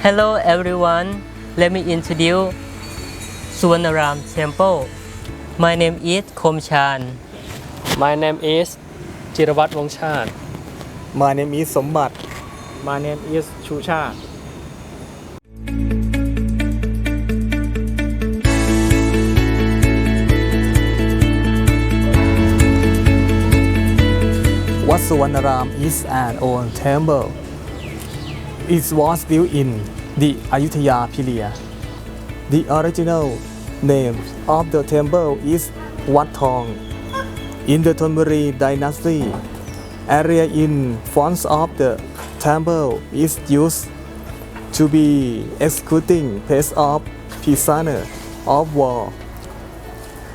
Hello everyone, let me introduce Suvarnaram temple. My name is Komchan. My name is Jiravat Wongshan. My name is Sombat. My name is Chucha. Wat Suvarnaram is an old temple it was built in the Ayutthaya period. The original name of the temple is Wat Thong. In the Thonburi dynasty, area in front of the temple is used to be executing place of prisoner of war.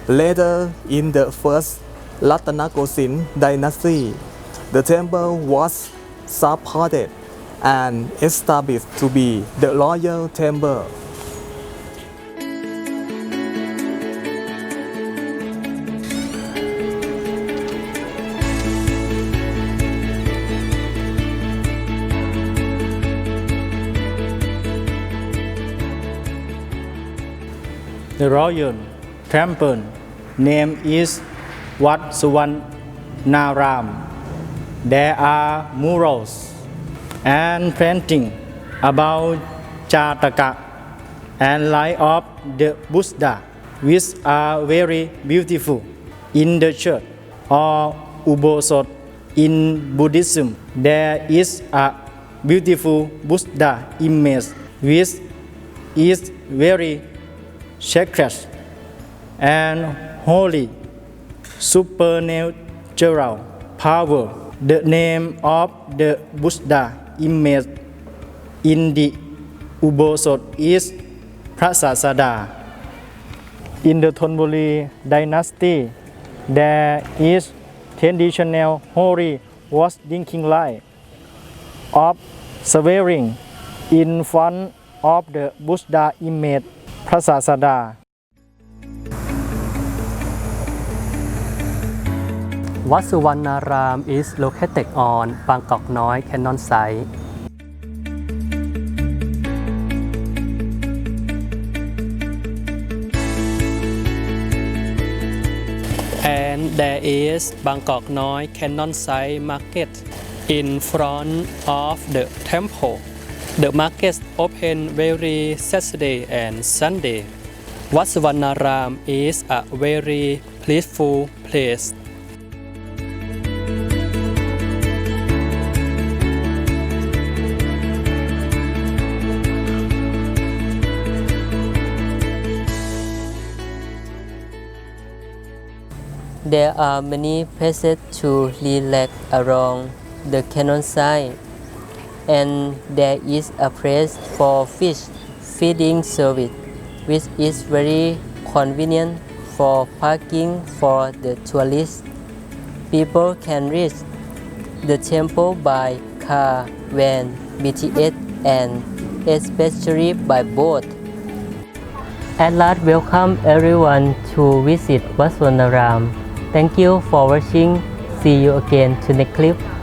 Later, in the first Ratanakosin dynasty, the temple was supported and established to be the royal temple. The royal temple name is Wat Suvarnaram. There are murals and painting about Jataka and life of the Buddha which are very beautiful in the church or Ubosot in Buddhism there is a beautiful Buddha image which is very sacred and holy supernatural power. The name of the Buddha image in the Ubosot is Prasasada. In the Thonburi dynasty, there is traditional holy was drinking light of swearing in front of the Buddha image Prasasada. Wat Suvarnaram is located on Bangkok Noi Cannon site. And there is Bangkok Noi Cannon Site Market in front of the temple. The market open very Saturday and Sunday. Wat Suvarnaram is a very peaceful place. There are many places to relax around the cannon site, and there is a place for fish feeding service, which is very convenient for parking for the tourists. People can reach the temple by car, van, BTS, and especially by boat. At last, welcome everyone to visit Wat Suvarnaram. Thank you for watching. See you again to next clip.